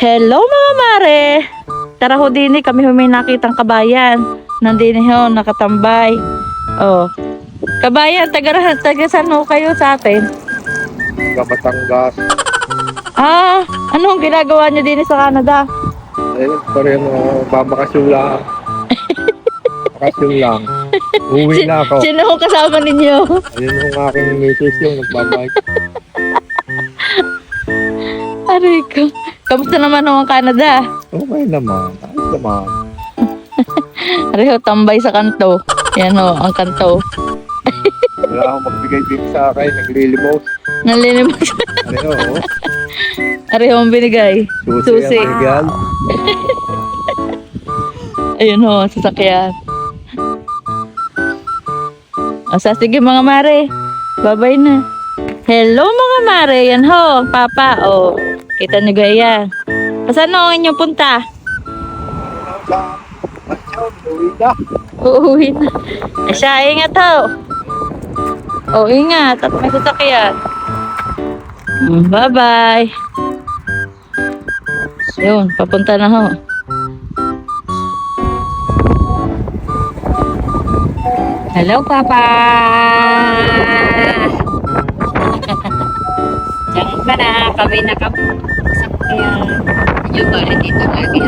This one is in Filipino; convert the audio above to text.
Hello mga mare! Tara ho din eh, kami may nakitang kabayan. Nandini ho, nakatambay. Oh. Kabayan, taga, taga saan ho kayo sa atin? Kabatangas. Ah, anong ginagawa niyo din sa Canada? Ayun, pareho mo, babakasyon lang. Bakasyon lang. Uwi na ako. Sino ho kasama ninyo? Ayun yung aking misis yung nagbabike. Aray ko. Kamusta naman ang Canada? Okay naman. Ayos naman. Aray ho, tambay sa kanto. Yan ho, ang kanto. Wala akong magbigay din sa akin. Naglilimos. Nalilimos. Ano, oh. Aray ho, ang binigay. Susi. Susi. ang. Ayun ho, sasakyan. O sa sige mga mare. Babay na. Hello mga mare. Yan ho, papa. O, kita nyo gaya. Saan ang inyong punta? Na. Uuwi na. Ay siya, ingat ho. O, ingat. At may sasakyan. Bye-bye. Yun, papunta na ho. Hello, Papa! Diyan ka na, kami nakapasakyan. Yung bali dito lagi.